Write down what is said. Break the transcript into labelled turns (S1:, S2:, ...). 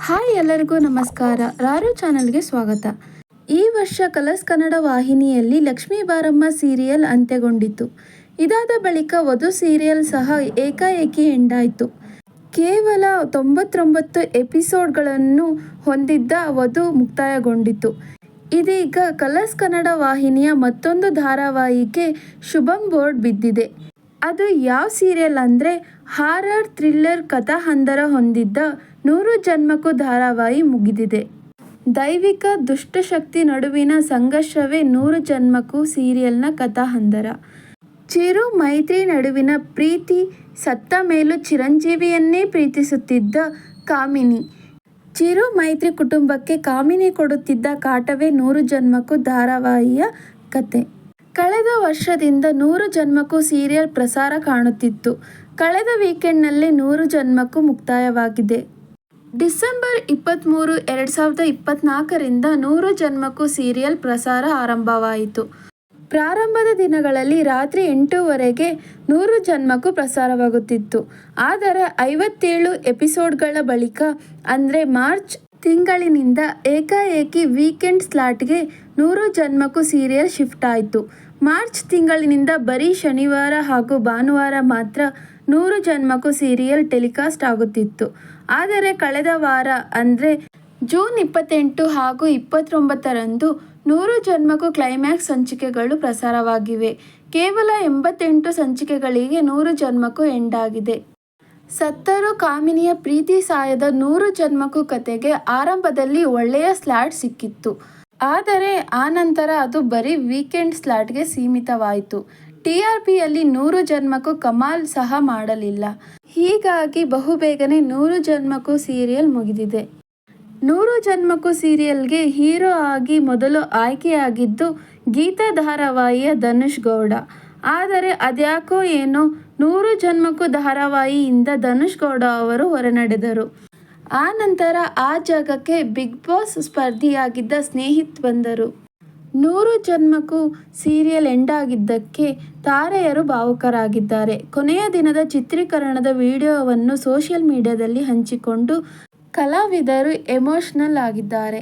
S1: Hi ಎಲ್ಲರಿಗೂ ನಮಸ್ಕಾರ. ರಾರು ಚಾನಲ್ಗೆ ಸ್ವಾಗತ. ಈ ವರ್ಷ ಕಲರ್ಸ್ ಕನ್ನಡ ವಾಹಿನಿಯಲ್ಲಿ ಲಕ್ಷ್ಮೀ ಬಾರಮ್ಮ ಸೀರಿಯಲ್ ಅಂತ್ಯಗೊಂಡಿತು ಇದಾದ ಬಳಿಕ ವಧು ಸೀರಿಯಲ್ ಸಹ ಏಕಾಏಕಿ ಎಂಡಾಯಿತು. ಕೇವಲ ತೊಂಬತ್ತೊಂಬತ್ತು ಎಪಿಸೋಡ್ಗಳನ್ನು ಹೊಂದಿದ್ದ ವಧು ಮುಕ್ತಾಯಗೊಂಡಿತು ಇದೀಗ ಕಲರ್ಸ್ ಕನ್ನಡ ವಾಹಿನಿಯ ಮತ್ತೊಂದು ಧಾರಾವಾಹಿಗೆ ಶುಭಂ ಬೋರ್ಡ್ ಬಿದ್ದಿದೆ. ಅದು ಯಾವ ಸೀರಿಯಲ್ ಅಂದರೆ ಹಾರರ್ ಥ್ರಿಲ್ಲರ್ ಕಥಾಹಂದರ ಹೊಂದಿದ್ದ ನೂರು ಜನ್ಮಕ್ಕೂ ಧಾರಾವಾಹಿ ಮುಗಿದಿದೆ. ದೈವಿಕ ದುಷ್ಟಶಕ್ತಿ ನಡುವಿನ ಸಂಘರ್ಷವೇ ನೂರು ಜನ್ಮಕ್ಕೂ ಸೀರಿಯಲ್ನ ಕಥಾಹಂದರ. ಚಿರು ಮೈತ್ರಿ ನಡುವಿನ ಪ್ರೀತಿ ಸತ್ತ ಮೇಲೂ ಚಿರಂಜೀವಿಯನ್ನೇ ಪ್ರೀತಿಸುತ್ತಿದ್ದ ಕಾಮಿನಿ. ಚಿರು ಮೈತ್ರಿ ಕುಟುಂಬಕ್ಕೆ ಕಾಮಿನಿ ಕೊಡುತ್ತಿದ್ದ ಕಾಟವೇ ನೂರು ಜನ್ಮಕ್ಕೂ ಧಾರಾವಾಹಿಯ ಕತೆ. ಕಳೆದ ವರ್ಷದಿಂದ ನೂರು ಜನ್ಮಕ್ಕೂ ಸೀರಿಯಲ್ ಪ್ರಸಾರ ಕಾಣುತ್ತಿತ್ತು. ಕಳೆದ ವೀಕೆಂಡ್ನಲ್ಲಿ ನೂರು ಜನ್ಮಕ್ಕೂ ಮುಕ್ತಾಯವಾಗಿದೆ. ಡಿಸೆಂಬರ್ ಇಪ್ಪತ್ತ್ಮೂರು ಎರಡು ಸಾವಿರದ ಇಪ್ಪತ್ತ್ನಾಲ್ಕರಿಂದ ನೂರು ಜನ್ಮಕ್ಕೂ ಸೀರಿಯಲ್ ಪ್ರಸಾರ ಆರಂಭವಾಯಿತು. ಪ್ರಾರಂಭದ ದಿನಗಳಲ್ಲಿ ರಾತ್ರಿ ಎಂಟೂವರೆಗೆ ನೂರು ಜನ್ಮಕ್ಕೂ ಪ್ರಸಾರವಾಗುತ್ತಿತ್ತು. ಆದರೆ ಐವತ್ತೇಳು ಎಪಿಸೋಡ್ಗಳ ಬಳಿಕ, ಅಂದರೆ ಮಾರ್ಚ್ ತಿಂಗಳಿನಿಂದ ಏಕಾಏಕಿ ವೀಕೆಂಡ್ ಸ್ಲಾಟ್ಗೆ ನೂರು ಜನ್ಮಕ್ಕೂ ಸೀರಿಯಲ್ ಶಿಫ್ಟ್ ಆಯಿತು. ಮಾರ್ಚ್ ತಿಂಗಳಿನಿಂದ ಬರೀ ಶನಿವಾರ ಹಾಗೂ ಭಾನುವಾರ ಮಾತ್ರ ನೂರು ಜನ್ಮಕ್ಕೂ ಸೀರಿಯಲ್ ಟೆಲಿಕಾಸ್ಟ್ ಆಗುತ್ತಿತ್ತು. ಆದರೆ ಕಳೆದ ವಾರ, ಅಂದರೆ ಜೂನ್ ಇಪ್ಪತ್ತೆಂಟು ಹಾಗೂ ಇಪ್ಪತ್ತೊಂಬತ್ತರಂದು ನೂರು ಜನ್ಮಕ್ಕೂ ಕ್ಲೈಮ್ಯಾಕ್ಸ್ ಸಂಚಿಕೆಗಳು ಪ್ರಸಾರವಾಗಿವೆ. ಕೇವಲ ಎಂಬತ್ತೆಂಟು ಸಂಚಿಕೆಗಳಿಗೆ ನೂರು ಜನ್ಮಕ್ಕೂ ಎಂಡಾಗಿದೆ ಸತ್ತರು ಕಾಮಿನಿಯ ಪ್ರೀತಿ ಸಾಯದ ನೂರು ಜನ್ಮಕ್ಕೂ ಕತೆಗೆ ಆರಂಭದಲ್ಲಿ ಒಳ್ಳೆಯ ಸ್ಲಾಟ್ ಸಿಕ್ಕಿತ್ತು. ಆದರೆ ಆ ನಂತರ ಅದು ಬರೀ ವೀಕೆಂಡ್ ಸ್ಲಾಟ್ಗೆ ಸೀಮಿತವಾಯಿತು. ಟಿ ಆರ್ ಪಿಯಲ್ಲಿ ನೂರು ಜನ್ಮಕ್ಕೂ ಕಮಾಲ್ ಸಹ ಮಾಡಲಿಲ್ಲ. ಹೀಗಾಗಿ ಬಹುಬೇಗನೆ ನೂರು ಜನ್ಮಕ್ಕೂ ಸೀರಿಯಲ್ ಮುಗಿದಿದೆ. ನೂರು ಜನ್ಮಕ್ಕೂ ಸೀರಿಯಲ್ಗೆ ಹೀರೋ ಆಗಿ ಮೊದಲು ಆಯ್ಕೆಯಾಗಿದ್ದು ಗೀತಾ ಧಾರಾವಾಹಿಯ ಧನುಷ್ ಗೌಡ. ಆದರೆ ಅದ್ಯಾಕೋ ಏನೋ ನೂರು ಜನ್ಮಕ್ಕೂ ಧಾರಾವಾಹಿಯಿಂದ ಧನುಷ್ ಗೌಡ ಅವರು ಹೊರನಡೆದರು. ಆ ನಂತರ ಆ ಜಾಗಕ್ಕೆ ಬಿಗ್ ಬಾಸ್ ಸ್ಪರ್ಧಿಯಾಗಿದ್ದ ಸ್ನೇಹಿತ್ ಬಂದರು. ನೂರು ಜನ್ಮಕ್ಕೂ ಸೀರಿಯಲ್ ಎಂಡ್ ಆಗಿದ್ದಕ್ಕೆ ತಾರೆಯರು ಭಾವುಕರಾಗಿದ್ದಾರೆ. ಕೊನೆಯ ದಿನದ ಚಿತ್ರೀಕರಣದ ವಿಡಿಯೋವನ್ನು ಸೋಷಿಯಲ್ ಮೀಡಿಯಾದಲ್ಲಿ ಹಂಚಿಕೊಂಡು ಕಲಾವಿದರು ಎಮೋಷನಲ್ ಆಗಿದ್ದಾರೆ.